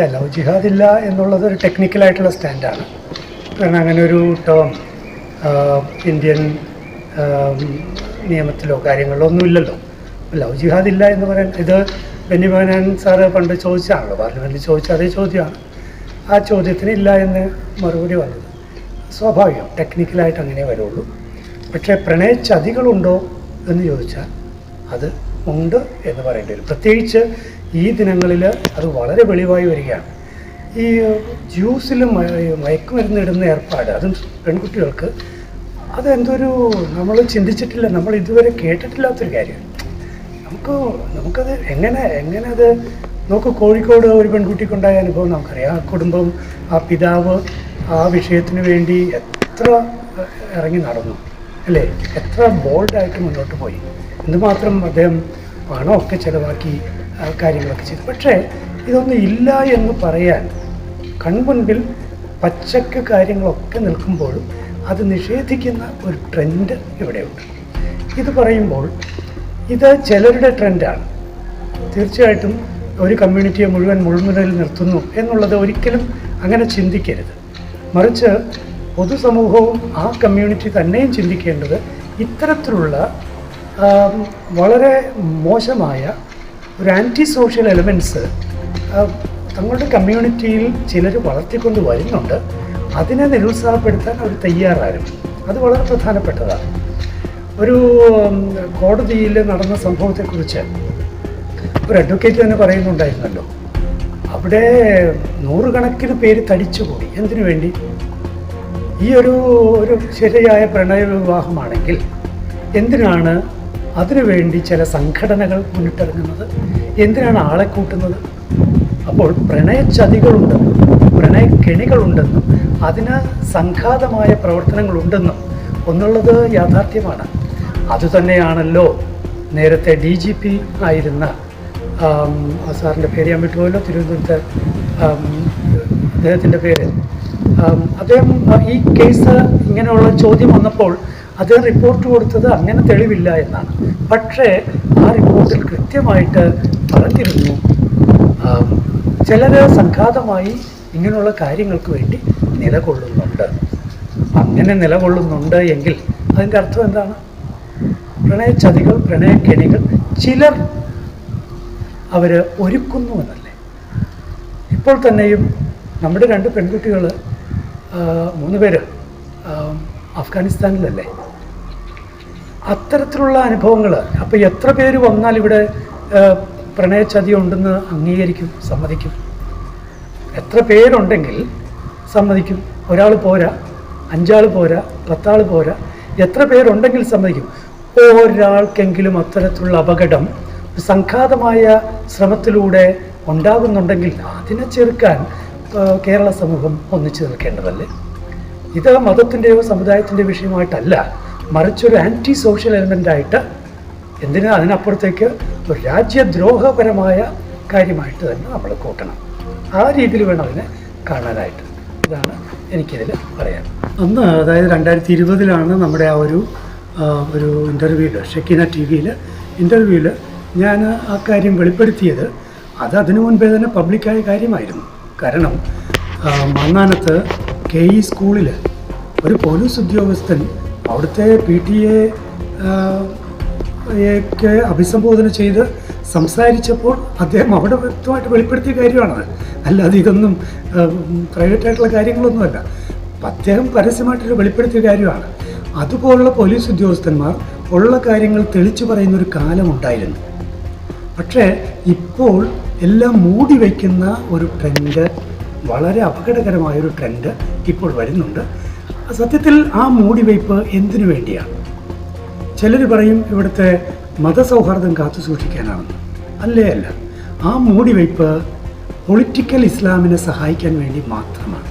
Love ജിഹാദ് ഇല്ല എന്നുള്ളത് ഒരു ടെക്നിക്കലായിട്ടുള്ള സ്റ്റാൻഡാണ് കാരണം അങ്ങനെ ഒരു ടേം ഇന്ത്യൻ നിയമത്തിലോ കാര്യങ്ങളിലോ ഒന്നും ഇല്ലല്ലോ ലവ് ജിഹാദ് ഇല്ല എന്ന് പറയാൻ ഇത് ബെന്നിമാനൻ സാറ് പണ്ട് ചോദിച്ചാണല്ലോ പാർലമെന്റിൽ ചോദിച്ച അതേ ചോദ്യമാണ്. ആ ചോദ്യത്തിന് ഇല്ല എന്ന് മറുപടി വന്നത്. സ്വാഭാവികം ടെക്നിക്കലായിട്ട് അങ്ങനെ വരുള്ളൂ. പക്ഷേ പ്രണയ ചതികളുണ്ടോ എന്ന് ചോദിച്ചാൽ അത് ഉണ്ട് എന്ന് പറയേണ്ടി വരും. പ്രത്യേകിച്ച് ഈ ദിനങ്ങളിൽ അത് വളരെ വെളിവായി വരികയാണ്. ഈ ജ്യൂസിൽ മയക്കുമരുന്ന് ഇടുന്ന ഏർപ്പാട് അതും പെൺകുട്ടികൾക്ക് അതെന്തൊരു നമ്മൾ ചിന്തിച്ചിട്ടില്ല നമ്മൾ ഇതുവരെ കേട്ടിട്ടില്ലാത്തൊരു കാര്യം. നമുക്ക് നമുക്കത് എങ്ങനെ എങ്ങനെ അത് നമുക്ക് കോഴിക്കോട് ഒരു പെൺകുട്ടിക്കുണ്ടായ അനുഭവം നമുക്കറിയാം. ആ കുടുംബം ആ പിതാവ് ആ വിഷയത്തിന് വേണ്ടി എത്ര ഇറങ്ങി നടന്നു അല്ലേ? എത്ര ബോൾഡായിട്ട് മുന്നോട്ട് പോയി. എന്തുമാത്രം അദ്ദേഹം പണമൊക്കെ ചിലവാക്കി കാര്യങ്ങളൊക്കെ ചെയ്തു. പക്ഷേ ഇതൊന്നും ഇല്ല എന്ന് പറയാൻ കൺമുൻപിൽ പച്ചക്ക് കാര്യങ്ങളൊക്കെ നിൽക്കുമ്പോഴും അത് നിഷേധിക്കുന്ന ഒരു ട്രെൻഡ് ഇവിടെയുണ്ട്. ഇത് പറയുമ്പോൾ ഇത് ചിലരുടെ ട്രെൻഡാണ് തീർച്ചയായിട്ടും ഒരു കമ്മ്യൂണിറ്റിയെ മുഴുവൻ മുൾമുനയിൽ നിർത്തുന്നു എന്നുള്ളത് ഒരിക്കലും അങ്ങനെ ചിന്തിക്കരുത്. മറിച്ച് പൊതുസമൂഹവും ആ കമ്മ്യൂണിറ്റി തന്നെയും ചിന്തിക്കേണ്ടത് ഇത്തരത്തിലുള്ള വളരെ മോശമായ ഒരു ആന്റി സോഷ്യൽ എലമെന്റ്സ് തങ്ങളുടെ കമ്മ്യൂണിറ്റിയിൽ ചിലർ വളർത്തിക്കൊണ്ട് വരുന്നുണ്ട്. അതിനെ നിരുത്സാഹപ്പെടുത്താൻ അവർ തയ്യാറാകും അത് വളരെ പ്രധാനപ്പെട്ടതാണ്. ഒരു കോടതിയിൽ നടന്ന സംഭവത്തെക്കുറിച്ച് ഒരു അഡ്വക്കേറ്റ് തന്നെ പറയുന്നുണ്ടായിരുന്നല്ലോ. അവിടെ നൂറുകണക്കിന് പേര് തടിച്ചുകൂടി. എന്തിനു വേണ്ടി? ഈ ഒരു ഒരു ശരിയായ പ്രണയ വിവാഹമാണെങ്കിൽ എന്തിനാണ് അതിനുവേണ്ടി ചില സംഘടനകൾ മുന്നിട്ടിറങ്ങുന്നത് എന്തിനാണ് ആളെ കൂട്ടുന്നത്? അപ്പോൾ പ്രണയചതികളുണ്ടെന്നും പ്രണയക്കെണികളുണ്ടെന്നും അതിന് സംഘാതമായ പ്രവർത്തനങ്ങളുണ്ടെന്നും ഒന്നുള്ളത് യാഥാർത്ഥ്യമാണ്. അതുതന്നെയാണല്ലോ നേരത്തെ ഡി ജി പി ആയിരുന്ന സാറിന്റെ പേര് ഞാൻ വിട്ടുപോയല്ലോ തിരുവനന്തപുരത്തെ അദ്ദേഹത്തിന്റെ പേര്. അദ്ദേഹം ഈ കേസ് ഇങ്ങനെയുള്ള ചോദ്യം വന്നപ്പോൾ അദ്ദേഹം റിപ്പോർട്ട് കൊടുത്തത് അങ്ങനെ തെളിവില്ല എന്നാണ്. പക്ഷേ ആ റിപ്പോർട്ടിൽ കൃത്യമായിട്ട് പറഞ്ഞിരുന്നു ചിലർ സംഘാതമായി ഇങ്ങനെയുള്ള കാര്യങ്ങൾക്ക് വേണ്ടി നിലകൊള്ളുന്നുണ്ട്. അങ്ങനെ നിലകൊള്ളുന്നുണ്ട് എങ്കിൽ അതിന്റെ അർത്ഥം എന്താണ്? പ്രണയച്ചതികൾ പ്രണയക്കെണികൾ ചിലർ അവർ ഒരുക്കുന്നു എന്നല്ലേ? ഇപ്പോൾ തന്നെയും നമ്മുടെ രണ്ട് പെൺകുട്ടികൾ മൂന്ന് പേര് അഫ്ഗാനിസ്ഥാനിലല്ലേ? അത്തരത്തിലുള്ള അനുഭവങ്ങൾ. അപ്പോൾ എത്ര പേര് വന്നാൽ ഇവിടെ പ്രണയചതി ഉണ്ടെന്ന് അംഗീകരിക്കും സമ്മതിക്കും? എത്ര പേരുണ്ടെങ്കിൽ സമ്മതിക്കും? ഒരാൾ പോരാ അഞ്ചാൾ പോരാ പത്താൾ പോരാ എത്ര പേരുണ്ടെങ്കിൽ സമ്മതിക്കും? ഒരാൾക്കെങ്കിലും അത്തരത്തിലുള്ള അപകടം സംഘാതമായ ശ്രമത്തിലൂടെ ഉണ്ടാകുന്നുണ്ടെങ്കിൽ അതിനെ ചെറുക്കാൻ കേരള സമൂഹം ഒന്നിച്ചു നിൽക്കേണ്ടതല്ലേ? ഇത് മതത്തിന്റെയോ സമുദായത്തിന്റെയോ വിഷയമായിട്ടല്ല. മറിച്ചൊരു ആന്റി സോഷ്യൽ എലമെന്റായിട്ട് എന്തിനാ അതിനപ്പുറത്തേക്ക് ഒരു രാജ്യദ്രോഹപരമായ കാര്യമായിട്ട് തന്നെ നമ്മൾ കൂട്ടണം. ആ രീതിയിൽ വേണം അതിനെ കാണാനായിട്ട്. ഇതാണ് എനിക്കിതിൽ പറയാൻ. അന്ന് അതായത് രണ്ടായിരത്തി ഇരുപതിലാണ് നമ്മുടെ ആ ഒരു ഒരു ഇന്റർവ്യൂവിൽ ഷെക്കിന ടി വിയിൽ ഇന്റർവ്യൂവിൽ ഞാൻ ആ കാര്യം വെളിപ്പെടുത്തിയത് അത് അതിനു മുൻപേ തന്നെ പബ്ലിക്കായ കാര്യമായിരുന്നു. കാരണം മന്നാനത്ത് കെ ഇ സ്കൂളിൽ ഒരു പോലീസ് ഉദ്യോഗസ്ഥൻ അവിടുത്തെ പി ടി എക്കെ അഭിസംബോധന ചെയ്ത് സംസാരിച്ചപ്പോൾ അദ്ദേഹം അവിടെ വ്യക്തമായിട്ട് വെളിപ്പെടുത്തിയ കാര്യമാണത് അല്ലാതെ ഇതൊന്നും പ്രൈവറ്റ് ആയിട്ടുള്ള കാര്യങ്ങളൊന്നുമല്ല. അദ്ദേഹം പരസ്യമായിട്ടൊരു വെളിപ്പെടുത്തിയ കാര്യമാണ്. അതുപോലുള്ള പോലീസ് ഉദ്യോഗസ്ഥന്മാർ ഉള്ള കാര്യങ്ങൾ തെളിച്ചു പറയുന്നൊരു കാലമുണ്ടായിരുന്നു പക്ഷേ ഇപ്പോൾ എല്ലാം മൂടി വയ്ക്കുന്ന ഒരു ട്രെൻഡ് വളരെ അപകടകരമായൊരു ട്രെൻഡ് ഇപ്പോൾ വരുന്നുണ്ട്. സത്യത്തിൽ ആ മൂടിവയ്പ് എന്തിനു വേണ്ടിയാണ് ചിലർ പറയും ഇവിടുത്തെ മതസൗഹാർദ്ദം കാത്തു സൂക്ഷിക്കാനാണെന്ന്. അല്ലേ അല്ല. ആ മൂടിവയ്പ് പൊളിറ്റിക്കൽ ഇസ്ലാമിനെ സഹായിക്കാൻ വേണ്ടി മാത്രമാണ്.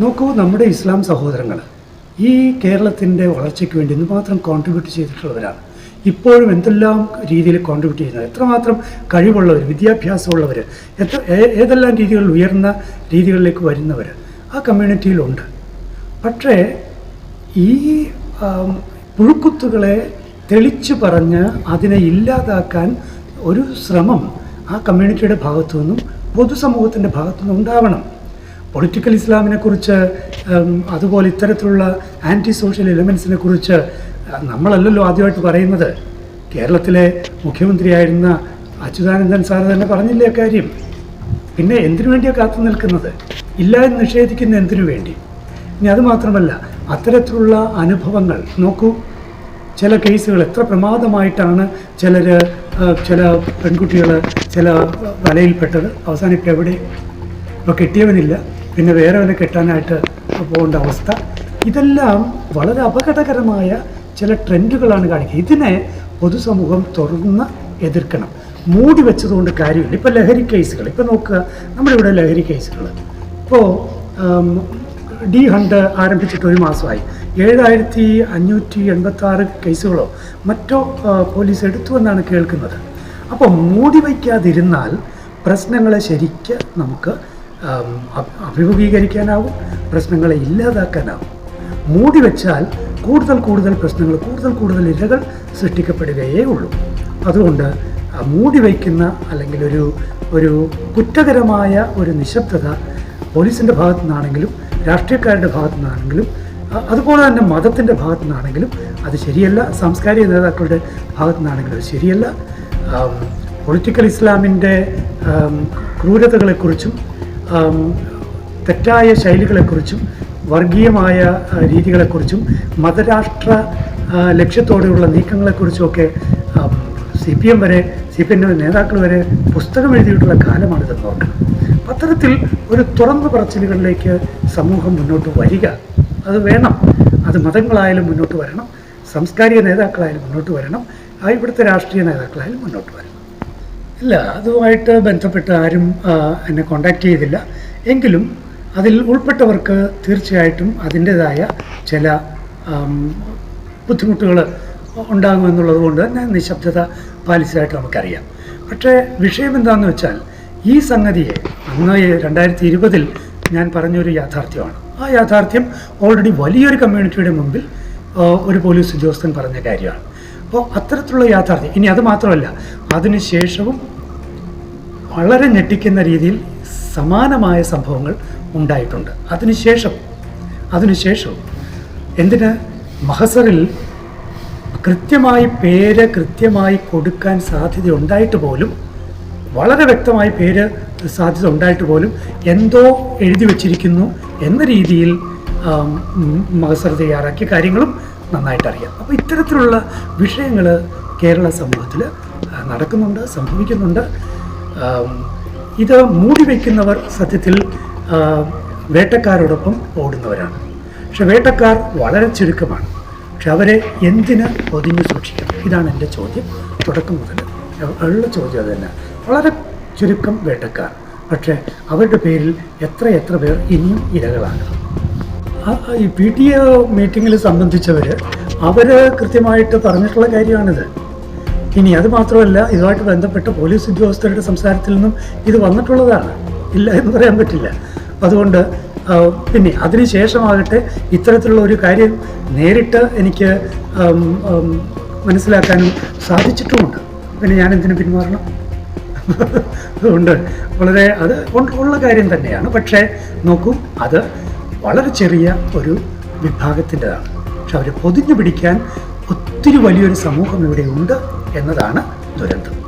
നോക്കൂ നമ്മുടെ ഇസ്ലാം സഹോദരങ്ങൾ ഈ കേരളത്തിന്റെ വളർച്ചയ്ക്ക് വേണ്ടി ഇന്ന് മാത്രം കോൺട്രിബ്യൂട്ട് ചെയ്തിട്ടുള്ളവരാണ്. ഇപ്പോഴും എന്തെല്ലാം രീതിയിൽ കോൺട്രിബ്യൂട്ട് ചെയ്യുന്നത്? എത്രമാത്രം കഴിവുള്ളവർ വിദ്യാഭ്യാസമുള്ളവർ എത്ര ഏതെല്ലാം രീതികളിൽ ഉയർന്ന രീതികളിലേക്ക് വരുന്നവർ ആ കമ്മ്യൂണിറ്റിയിലുണ്ട് പക്ഷേ ഈ പുഴുക്കുത്തുകളെ തെളിച്ചു പറഞ്ഞ് അതിനെ ഇല്ലാതാക്കാൻ ഒരു ശ്രമം ആ കമ്മ്യൂണിറ്റിയുടെ ഭാഗത്തു നിന്നും പൊതുസമൂഹത്തിന്റെ ഭാഗത്തു നിന്നും ഉണ്ടാവണം. പൊളിറ്റിക്കൽ ഇസ്ലാമിനെക്കുറിച്ച് അതുപോലെ ഇത്തരത്തിലുള്ള ആന്റി സോഷ്യൽ എലിമെൻസിനെ കുറിച്ച് നമ്മളല്ലല്ലോ ആദ്യമായിട്ട് പറയുന്നത്. കേരളത്തിലെ മുഖ്യമന്ത്രിയായിരുന്ന അച്യുതാനന്ദൻ സാർ തന്നെ പറഞ്ഞില്ലേ കാര്യം? പിന്നെ എന്തിനു വേണ്ടിയാണ് കാത്തു നിൽക്കുന്നത്? ഇല്ല എന്ന് നിഷേധിക്കുന്ന എന്തിനു വേണ്ടി? ഇനി അത് മാത്രമല്ല അത്തരത്തിലുള്ള അനുഭവങ്ങൾ നോക്കൂ. ചില കേസുകൾ എത്ര പ്രമാദമായിട്ടാണ് ചിലർ ചില പെൺകുട്ടികൾ ചില വലയിൽപ്പെട്ടത് അവസാനം ഇപ്പോൾ എവിടെ? ഇപ്പോൾ കെട്ടിയവനില്ല പിന്നെ വേറെ വേറെവനെ കെട്ടാനായിട്ട് പോകേണ്ട അവസ്ഥ. ഇതെല്ലാം വളരെ അപകടകരമായ ചില ട്രെൻഡുകളാണ് കാണിക്കുക ഇതിനെ പൊതുസമൂഹം തുറന്ന് എതിർക്കണം. മൂടി വെച്ചതുകൊണ്ട് കാര്യമില്ല. ഇപ്പോൾ ലഹരി കേസുകൾ ഇപ്പോൾ നോക്കുക നമ്മുടെ ഇവിടെ ലഹരി കേസുകൾ. ഇപ്പോൾ ഡി ഹണ്ട് ആരംഭിച്ചിട്ട് ഒരു മാസമായി. ഏഴായിരത്തി അഞ്ഞൂറ്റി എൺപത്തി ആറ് കേസുകളോ മറ്റോ പോലീസ് എടുത്തു എന്നാണ് കേൾക്കുന്നത്. അപ്പോൾ മൂടി വയ്ക്കാതിരുന്നാൽ പ്രശ്നങ്ങളെ ശരിക്ക് നമുക്ക് അഭിമുഖീകരിക്കാനാവും പ്രശ്നങ്ങളെ ഇല്ലാതാക്കാനാവും. മൂടി വെച്ചാൽ കൂടുതൽ കൂടുതൽ പ്രശ്നങ്ങൾ കൂടുതൽ കൂടുതൽ ഇരകൾ സൃഷ്ടിക്കപ്പെടുകയേ ഉള്ളൂ. അതുകൊണ്ട് മൂടി വയ്ക്കുന്ന അല്ലെങ്കിൽ ഒരു ഒരു കുറ്റകരമായ ഒരു നിശബ്ദത പോലീസിന്റെ ഭാഗത്തു നിന്നാണെങ്കിലും രാഷ്ട്രീയക്കാരുടെ ഭാഗത്തു നിന്നാണെങ്കിലും അതുപോലെ തന്നെ മതത്തിന്റെ ഭാഗത്തു നിന്നാണെങ്കിലും അത് ശരിയല്ല സാംസ്കാരിക നേതാക്കളുടെ ഭാഗത്തു നിന്നാണെങ്കിലും അത് ശരിയല്ല. പൊളിറ്റിക്കൽ ഇസ്ലാമിന്റെ ക്രൂരതകളെക്കുറിച്ചും തെറ്റായ ശൈലികളെക്കുറിച്ചും വർഗീയമായ രീതികളെക്കുറിച്ചും മതരാഷ്ട്ര ലക്ഷ്യത്തോടെയുള്ള നീക്കങ്ങളെക്കുറിച്ചുമൊക്കെ സി പി എം വരെ സി പി എമ്മിന്റെ നേതാക്കൾ വരെ പുസ്തകം എഴുതിയിട്ടുള്ള കാലമാണിതെന്ന് ഓർക്കണം. അത്തരത്തിൽ ഒരു തുറന്നു പറച്ചിലുകളിലേക്ക് സമൂഹം മുന്നോട്ട് വരിക. അത് വേണം. അത് മതങ്ങളായാലും മുന്നോട്ട് വരണം. സാംസ്കാരിക നേതാക്കളായാലും മുന്നോട്ട് വരണം. ആ, ഇവിടുത്തെ രാഷ്ട്രീയ നേതാക്കളായാലും മുന്നോട്ട് വരണം. ഇല്ല അതുമായിട്ട് ബന്ധപ്പെട്ട് ആരും എന്നെ കോണ്ടാക്ട് ചെയ്തില്ല. എങ്കിലും അതിൽ ഉൾപ്പെട്ടവർക്ക് തീർച്ചയായിട്ടും അതിന്റേതായ ചില ബുദ്ധിമുട്ടുകൾ ഉണ്ടാകുമെന്നുള്ളത് കൊണ്ട് തന്നെ നിശബ്ദത പാലിച്ചതായിട്ട് നമുക്കറിയാം. പക്ഷേ വിഷയം എന്താണെന്ന് വെച്ചാൽ ഈ സംഗതിയെ അന്ന് രണ്ടായിരത്തി ഇരുപതിൽ ഞാൻ പറഞ്ഞൊരു യാഥാർത്ഥ്യമാണ്. ആ യാഥാർത്ഥ്യം ഓൾറെഡി വലിയൊരു കമ്മ്യൂണിറ്റിയുടെ മുമ്പിൽ ഒരു പോലീസ് ഉദ്യോഗസ്ഥൻ പറഞ്ഞ കാര്യമാണ്. അപ്പോൾ അത്തരത്തിലുള്ള യാഥാർത്ഥ്യം ഇനി അത് മാത്രമല്ല അതിനുശേഷവും വളരെ ഞെട്ടിക്കുന്ന രീതിയിൽ സമാനമായ സംഭവങ്ങൾ ഉണ്ടായിട്ടുണ്ട്. അതിനുശേഷം അതിനുശേഷവും എന്തിന്? മഹസറിൽ കൃത്യമായി പേര് കൃത്യമായി കൊടുക്കാൻ സാധ്യത ഉണ്ടായിട്ട് പോലും വളരെ വ്യക്തമായി പേര് സാധ്യത ഉണ്ടായിട്ട് പോലും എന്തോ എഴുതി വച്ചിരിക്കുന്നു എന്ന രീതിയിൽ മകസർ തയ്യാറാക്കിയ കാര്യങ്ങളും നന്നായിട്ട് അറിയാം അപ്പോൾ ഇത്തരത്തിലുള്ള വിഷയങ്ങൾ കേരള സമൂഹത്തിൽ നടക്കുന്നുണ്ട് സംഭവിക്കുന്നുണ്ട്. ഇത് മൂടി വയ്ക്കുന്നവർ സത്യത്തിൽ വേട്ടക്കാരോടൊപ്പം ഓടുന്നവരാണ്. പക്ഷെ വേട്ടക്കാർ വളരെ ചുരുക്കമാണ്. പക്ഷെ അവരെ എന്തിന് ഒതുങ്ങി സൂക്ഷിക്കണം? ഇതാണ് എന്റെ ചോദ്യം. തുടക്കം മുതൽ ഉള്ള ചോദ്യം അത് തന്നെ. വളരെ ചുരുക്കം വേട്ടക്കാർ. പക്ഷേ അവരുടെ പേരിൽ എത്ര എത്ര പേർ ഇനിയും ഇരകളാണ് ഈ പി ടി എ മീറ്റിങ്ങിൽ സംബന്ധിച്ചവർ അവർ കൃത്യമായിട്ട് പറഞ്ഞിട്ടുള്ള കാര്യമാണിത്. ഇനി അത് മാത്രമല്ല ഇതുമായിട്ട് ബന്ധപ്പെട്ട പോലീസ് ഉദ്യോഗസ്ഥരുടെ സംസാരത്തിൽ നിന്നും ഇത് വന്നിട്ടുള്ളതാണ്. ഇല്ല എന്ന് പറയാൻ പറ്റില്ല. അതുകൊണ്ട് പിന്നെ അതിനുശേഷമാകട്ടെ ഇത്തരത്തിലുള്ള ഒരു കാര്യം നേരിട്ട് എനിക്ക് മനസ്സിലാക്കാനും സാധിച്ചിട്ടുമുണ്ട്. പിന്നെ ഞാൻ എന്തിനു പിന്മാറണം? അതുകൊണ്ട് വളരെ അത് ഉള്ള- കാര്യം തന്നെയാണ്. പക്ഷേ നോക്കൂ അത് വളരെ ചെറിയ ഒരു വിഭാഗത്തിന്റെതാണ്. പക്ഷെ അവരെ പൊതിഞ്ഞു പിടിക്കാൻ ഒത്തിരി വലിയൊരു സമൂഹം ഇവിടെ ഉണ്ട് എന്നതാണ് ദുരന്തം.